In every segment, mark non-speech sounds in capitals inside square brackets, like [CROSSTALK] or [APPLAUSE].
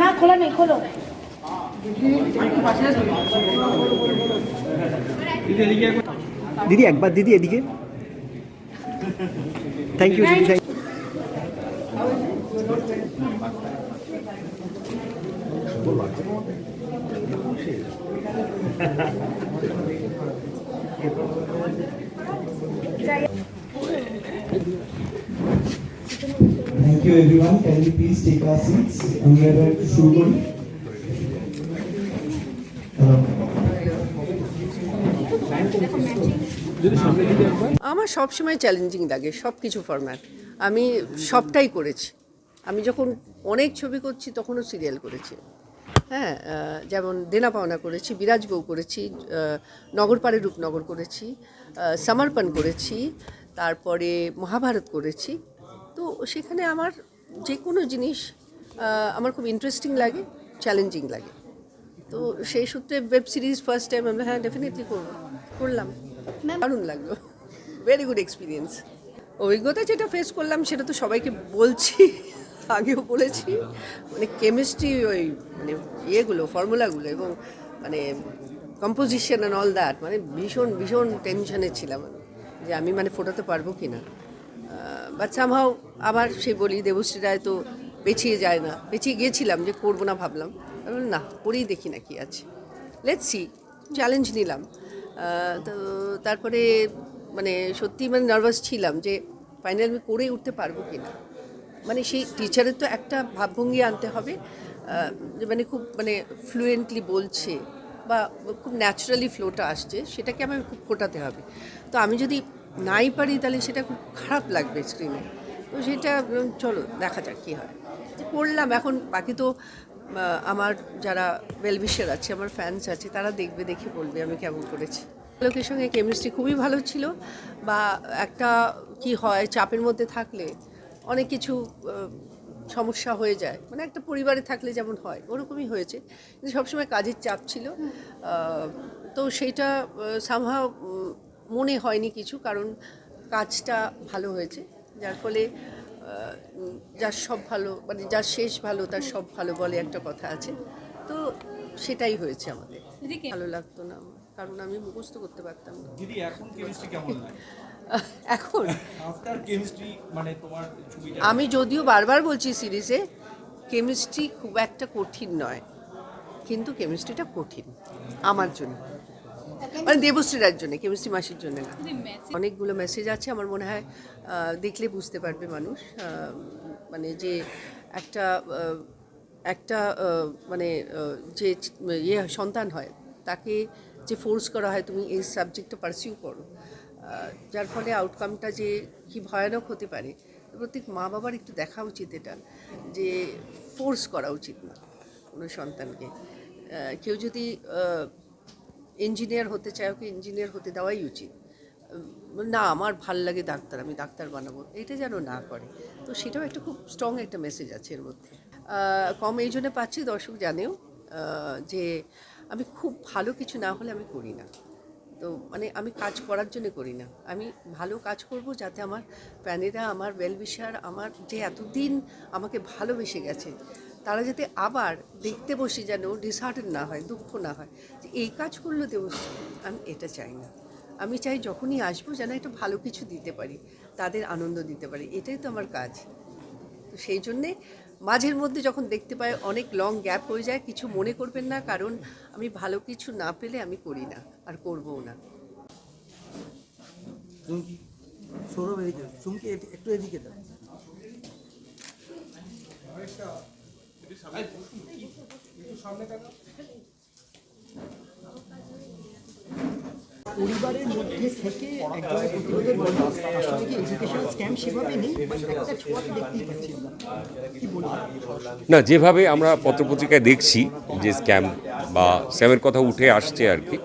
না খোলা নেই খোলো। দিদি একবার দিদি এদিকে। থ্যাংক ইউ দিদি thank Thank you everyone. Can we please take our seats? আমরা এবার শুরু করি. আমার সবসময় চ্যালেঞ্জিং লাগে সব কিছু ফরম্যাট আমি সবটাই করেছি আমি যখন অনেক ছবি করছি, তখনও সিরিয়াল করেছি হ্যাঁ যেমন দেনা পাওনা করেছি, বিরাজ বউ করেছি নগরপাড়ে রূপনগর করেছি সমর্পণ করেছি, তারপরে মহাভারত করেছি তো সেখানে আমার যে কোনো জিনিস আমার খুব ইন্টারেস্টিং লাগে চ্যালেঞ্জিং লাগে। তো সেই সূত্রে ওয়েব সিরিজ ফার্স্ট টাইম আমরা হ্যাঁ ডেফিনেটলি করব। করলাম। দারুণ লাগল। ভেরি গুড এক্সপিরিয়েন্স অভিজ্ঞতা যেটা ফেস করলাম সেটা তো সবাইকে বলছি আগেও বলেছি। মানে কেমিস্ট্রি ওই মানে ইয়েগুলো ফর্মুলাগুলো এবং মানে কম্পোজিশন অ্যান্ড অল দ্যাট মানে ভীষণ ভীষণ টেনশনে ছিলাম যে আমি মানে ফোটাতে পারব কি না বাট সামহাও আবার সে বলি দেবশ্রী রায় তো পেছিয়ে যায় না। পেছিয়ে গিয়েছিলাম যে করব না ভাবলাম। না, করেই দেখি না কি আছে। লেটস সি চ্যালেঞ্জ নিলাম। তো তারপরে মানে সত্যি মানে নার্ভাস ছিলাম যে ফাইনাল আমি করেই উঠতে পারব কি না মানে সেই টিচারের তো একটা ভাবভঙ্গি আনতে হবে যে মানে খুব মানে ফ্লুয়েন্টলি বলছে বা খুব ন্যাচারালি ফ্লোটা আসছে, সেটাকে আমাকে খুব ফোটাতে হবে। তো আমি যদি নাই পারি তাহলে সেটা খুব খারাপ লাগবে স্ক্রিনে তো সেটা চলো, দেখা যাক কী হয়। করলাম, এখন বাকি তো আমার যারা ওয়েলবিশার আছে, আমার ফ্যান্স আছে, তারা দেখবে, দেখে বলবে আমি কেমন করেছি। লোকের সঙ্গে কেমিস্ট্রি খুবই ভালো ছিল, বা একটা কি হয়, চাপের মধ্যে থাকলে অনেক কিছু সমস্যা হয়ে যায়। মানে একটা পরিবারে থাকলে যেমন হয়, ওরকমই হয়েছে। কিন্তু সবসময় কাজের চাপ ছিল। তো সেইটা সামহাও মনে হয়নি কিছু কারণ কাজটা ভালো হয়েছে যার ফলে যার সব ভালো মানে যার শেষ ভালো তার সব ভালো বলে একটা কথা আছে। তো সেটাই হয়েছে আমাদের। ভালো লাগতো না আমার, কারণ আমি মুখস্থ করতে পারতাম না। দিদি এখন কেমিস্ট্রি কেমন লাগে [LAUGHS] এখন? আফটার কেমিস্ট্রি মানে তোমার আমি যদিও বারবার বলছি সিরিজে কেমিস্ট্রি খুব একটা কঠিন নয় কিন্তু কেমিস্ট্রিটা কঠিন আমার জন্য। মানে দেবশ্রীরার জন্য কেমিস্ট্রি মাসির জন্য না। অনেকগুলো মেসেজ আছে আমার মনে হয় দেখলে বুঝতে পারবে মানুষ মানে যে একটা একটা মানে যে ইয়ে সন্তান হয় তাকে যে ফোর্স করা হয় তুমি এই সাবজেক্টটা পারসিউ করো। যার ফলে আউটকামটা যে কি ভয়ানক হতে পারে প্রত্যেক মা বাবার একটু দেখা উচিত এটা যে ফোর্স করা উচিত না কোনো সন্তানকে। কেউ যদি ইঞ্জিনিয়ার হতে চায় ওকে ইঞ্জিনিয়ার হতে দেওয়াই উচিত। না, আমার ভালো লাগে ডাক্তার, আমি ডাক্তার বানাবো। এটা যেন না করে। তো সেটাও একটা খুব স্ট্রং একটা মেসেজ আছে এর মধ্যে। কম এই জন্য পাচ্ছি, দর্শক জানেও যে আমি খুব ভালো কিছু না হলে আমি করি না। তো মানে আমি কাজ করার জন্য করি না। আমি ভালো কাজ করব যাতে আমার ফ্যানেরা আমার ওয়েলবিশার আমার যে এতদিন আমাকে ভালোবেসে গেছে তারা যাতে আবার দেখতে বসে যেন ডিসহার্টেন না হয়, দুঃখ না হয়, যে এই কাজ করল দেব, আমি এটা চাই না। আমি চাই যখনই আসব যেন একটা ভালো কিছু দিতে পারি, তাদের আনন্দ দিতে পারি, এটাই তো আমার কাজ। তো সেই জন্যে মাঝের মধ্যে যখন দেখতে পাই অনেক লং গ্যাপ হয়ে যায়, কিছু মনে করবেন না, কারণ আমি ভালো কিছু না পেলে আমি করি না, আর করবও না। সৌরভ এদিকে চুমকি একটু এদিকে দাও। পরিবারের মধ্যে থেকে একজনের প্রতিরোধের গল্প আসলে কি স্ক্যাম সেভাবে নেই? একটা দেখতেই পাচ্ছি না, যেভাবে আমরা পত্রপত্রিকায় দেখছি যে স্ক্যাম বা স্ক্যামের কথা উঠে আসছে আর কি,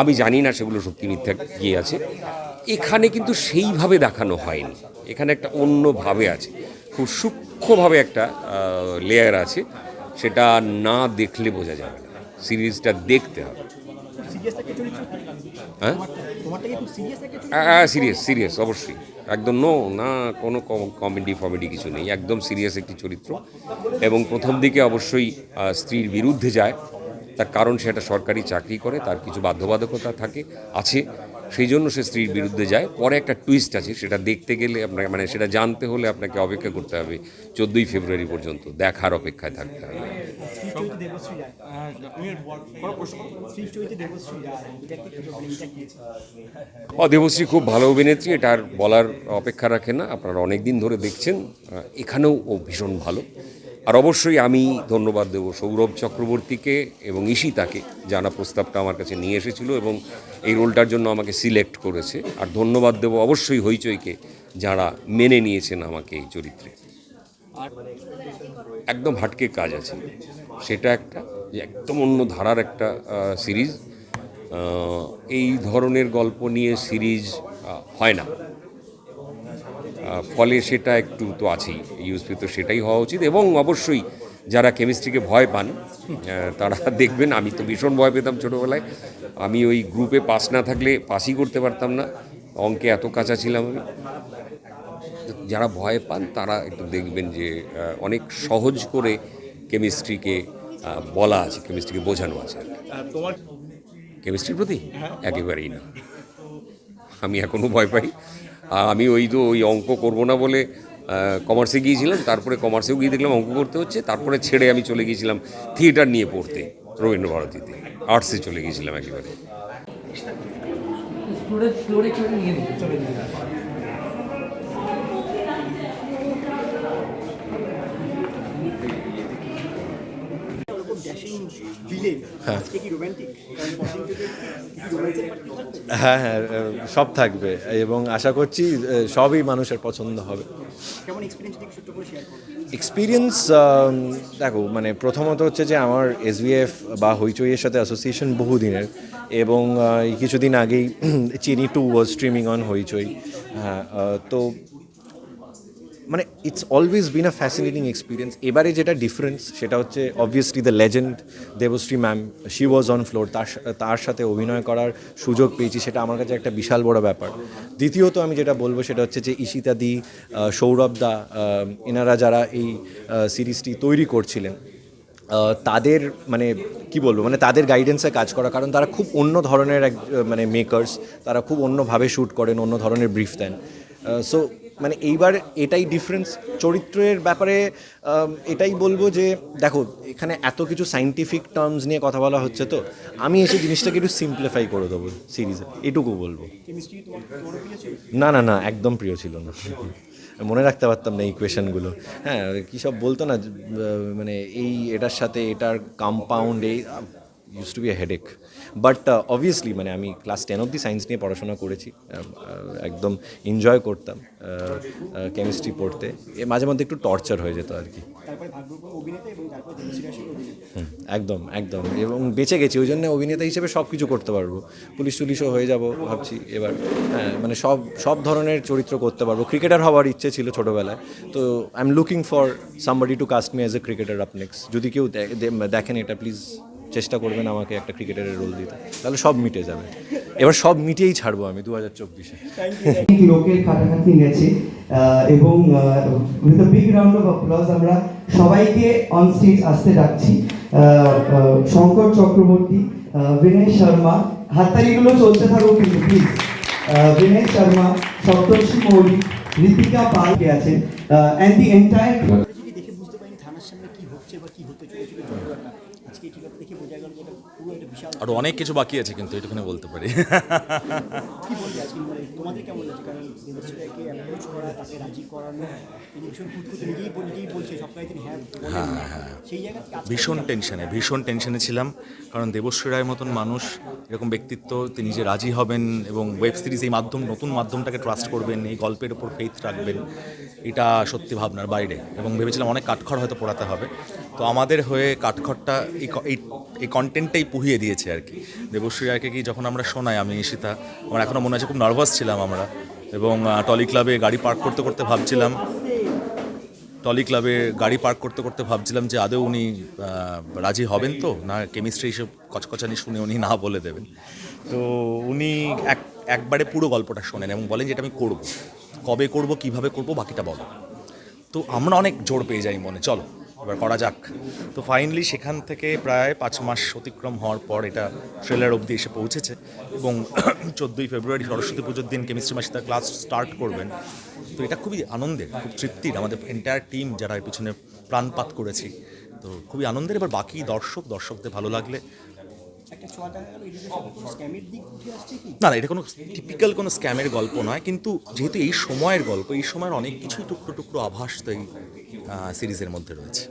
আমি জানি না সেগুলো সত্যি মিথ্যা কি আছে। এখানে কিন্তু সেইভাবে দেখানো হয়নি। এখানে একটা অন্যভাবে আছে। খুব সূক্ষ্মভাবে একটা লেয়ার আছে। সেটা না দেখলে বোঝা যাবে না। সিরিজটা দেখতে হবে। হ্যাঁ? সিরিয়াস হ্যাঁ সিরিয়াস সিরিয়াস অবশ্যই। একদম নো না কোনো কমেডি ফমেডি কিছু নেই। একদম সিরিয়াস একটি চরিত্র। এবং প্রথম দিকে অবশ্যই স্ত্রীর বিরুদ্ধে যায়। তার কারণ সেটা সরকারি চাকরি করে তার কিছু বাধ্যবাধকতা থাকে আছে। সেই জন্য সে স্ত্রীর বিরুদ্ধে যায়। পরে একটা টুইস্ট আছে সেটা দেখতে গেলে আপনাকে মানে সেটা জানতে হলে আপনাকে অপেক্ষা করতে হবে। চোদ্দোই ফেব্রুয়ারি পর্যন্ত দেখার অপেক্ষায় থাকতে হবে। ও দেবশ্রী খুব ভালো অভিনেত্রী এটা আর বলার অপেক্ষা রাখে না। আপনারা অনেক দিন ধরে দেখছেন। এখানেও ও ভীষণ ভালো। আর অবশ্যই আমি ধন্যবাদ দেব সৌরভ চক্রবর্তীকে এবং ঈশিতাকে জানা প্রস্তাবটা আমার কাছে নিয়ে এসেছিল এবং এই রোলটার জন্য আমাকে সিলেক্ট করেছে। আর ধন্যবাদ দেব অবশ্যই হইচইকে, যারা মেনে নিয়েছেন আমাকে এই চরিত্রে। একদম হাটকে কাজ আছে। সেটা একটা, যে একদম অন্য ধারার একটা সিরিজ। এই ধরনের গল্প নিয়ে সিরিজ হয় না। ফলে সেটা একটু তো আছেই ইউএসপি তো সেটাই হওয়া উচিত এবং অবশ্যই যারা কেমিস্ট্রিকে ভয় পান তারা দেখবেন আমি তো ভীষণ ভয় পেতাম ছোটোবেলায়। আমি ওই গ্রুপে পাস না থাকলে পাসই করতে পারতাম না অঙ্কে এত কাঁচা ছিলাম আমি। যারা ভয় পান তারা একটু দেখবেন যে অনেক সহজ করে কেমিস্ট্রিকে বলা আছে কেমিস্ট্রিকে বোঝানো আছে আর কি। তোমার কেমিস্ট্রির প্রতি? একেবারেই না। আমি এখনও ভয় পাই। আর আমি ওই তো ওই অঙ্ক করব না বলে কমার্সে গিয়েছিলাম, তারপরে কমার্সেও গিয়ে দেখলাম অঙ্ক করতে হচ্ছে, তারপরে ছেড়ে আমি চলে গিয়েছিলাম থিয়েটার নিয়ে পড়তে রবীন্দ্র ভারতীতে আর্টসে চলে গিয়েছিলাম একেবারে এরকম ড্যাশিং ভিলেন আজকে কি রোমান্টিক কারণ প্রথম থেকে কি রোম্যান্সের পার্টি থাকবে হ্যাঁ। হ্যাঁ সব থাকবে। এবং আশা করছি সবই মানুষের পছন্দ হবে। এক্সপিরিয়েন্স দেখো মানে প্রথমত হচ্ছে যে আমার এসবিএফ বা হইচইয়ের সাথে অ্যাসোসিয়েশন বহুদিনের। এবং কিছুদিন আগেই Chini two was streaming on Hoichoi. হ্যাঁ তো মানে it's always been a fascinating experience এবারে যেটা ডিফারেন্স সেটা হচ্ছে obviously the legend Debashree ma'am she was on floor তার তার সাথে অভিনয় করার সুযোগ পেয়েছি, সেটা আমার কাছে একটা বিশাল বড় ব্যাপার। দ্বিতীয়ত আমি যেটা বলব, সেটা হচ্ছে যে ঈশিতা দি সৌরভ দা এনারা যারা এই সিরিজটি তৈরি করছিলেন তাদের মানে কি বলব মানে তাদের গাইডেন্সে কাজ করা, কারণ তারা খুব অন্য ধরনের এক মানে মেকার্স তারা খুব অন্যভাবে শ্যুট করেন, অন্য ধরনের ব্রিফ দেন। সো মানে এইবার এটাই ডিফারেন্স চরিত্রের ব্যাপারে এটাই বলব যে, দেখো, এখানে এত কিছু সাইন্টিফিক টার্মস নিয়ে কথা বলা হচ্ছে তো, আমি এসে জিনিসটাকে একটু সিম্পলিফাই করে দেবো সিরিজে এটুকু বলব। না না না, একদম প্রিয় ছিল না। মনে রাখতে পারতাম না এই কোয়েশনগুলো হ্যাঁ কী সব বলতো না মানে এই এটার সাথে এটার কম্পাউন্ড এই use to be a headache but obviously মানে আমি ক্লাস টেন অব্দি সায়েন্স নিয়ে পড়াশোনা করেছি একদম এনজয় করতাম কেমিস্ট্রি পড়তে। এ মাঝে মধ্যে একটু টর্চার হয়ে যেত আর কি। একদম একদম। এবং বেঁচে গেছি ওই জন্য অভিনেতা হিসেবে সব কিছু করতে পারব। পুলিশ টুলিশও হয়ে যাব ভাবছি এবার। হ্যাঁ মানে সব সব ধরনের চরিত্র করতে পারব। ক্রিকেটার হওয়ার ইচ্ছে ছিল ছোটোবেলায়। তো I am looking for somebody to cast me as a cricketer up next যদি কেউ দেখেন এটা প্লিজ চেষ্টা করবেন আমাকে একটা ক্রিকেটারের রোল দিতে। তাহলে সব মিটে যাবে। এবার সব মিটিয়েই ছাড়বো আমি দু হাজার চব্বিশে লোকের এবং বিগ রাউন্ড অফ আমরা সবাইকে অন স্টেজ আসতে ডাকছি। শঙ্কর চক্রবর্তী বিনয় শর্মা, হাততালিগুলো চলতে থাকুক কিন্তু প্লিজ বিনয় শর্মা, সপ্তর্ষি মৌলিক ঋতিকা পাল কে আছেন। অ্যান্ড দি এন্টায়ার যদি দেখে বুঝতে পারিনি থানার সামনে কি হচ্ছে বা কি হতে চলেছিল চট্টগ্রামটা আজকে এই টিকাটা দেখে বোঝা গেল যে এটা পুরো একটা বিশাল আরও অনেক কিছু বাকি আছে কিন্তু এটুকুনি বলতে পারি। মানে হ্যাঁ থেকে আজকে ভীষণ টেনশনে ভীষণ টেনশনে ছিলাম কারণ দেবশ্রী রায়ের মতন মানুষ এরকম ব্যক্তিত্ব তিনি যে রাজি হবেন এবং ওয়েব সিরিজ এই মাধ্যম নতুন মাধ্যমটাকে ট্রাস্ট করবেন এই গল্পের উপর ফেথ রাখবেন এটা সত্যি ভাবনার বাইরে। এবং ভেবেছিলাম অনেক কাঠখড় হয়তো পড়াতে হবে। তো আমাদের হয়ে কাঠখড়টা এই এই কন্টেন্টটাই পুহিয়ে দিয়েছে আর কি। দেবশ্রী রায়কে কি যখন আমরা শোনাই, আমি ঈশিতা, আমার এখনও মনে আছে খুব নার্ভাস ছিলাম আমরা। এবং টলি ক্লাবে গাড়ি পার্ক করতে করতে ভাবছিলাম। টলি ক্লাবে গাড়ি পার্ক করতে করতে ভাবছিলাম যে আদৌ উনি রাজি হবেন তো? না কেমিস্ট্রি হিসেব কচকচানি শুনে উনি না বলে দেবেন। তো উনি এক একবারে পুরো গল্পটা শোনেন এবং বলেন যে এটা আমি করব। কবে করব, কীভাবে করব, বাকিটা বলো। তো আমরা অনেক জোর পেয়ে যাই মনে। চলো। এবার করা যাক। তো ফাইনালি সেখান থেকে প্রায় পাঁচ মাস অতিক্রম হওয়ার পর এটা ট্রেলার অবধি এসে পৌঁছেছে এবং [CLEARS THROAT] চোদ্দোই ফেব্রুয়ারি সরস্বতী পুজোর দিন কেমিস্ট্রি মাসে তার ক্লাস স্টার্ট করবেন। তো এটা খুবই আনন্দের খুব তৃপ্তির। আমাদের এন্টায়ার টিম যারা এর পিছনে প্রাণপাত করেছি তো খুবই আনন্দের। এবার বাকি দর্শক দর্শকদের ভালো লাগলে না না এটা কোনো টিপিক্যাল কোনো স্ক্যামের গল্প নয়। কিন্তু যেহেতু এই সময়ের গল্প এই সময়ের অনেক কিছুই টুকরো টুকরো আভাস তো এই সিরিজের মধ্যে রয়েছে।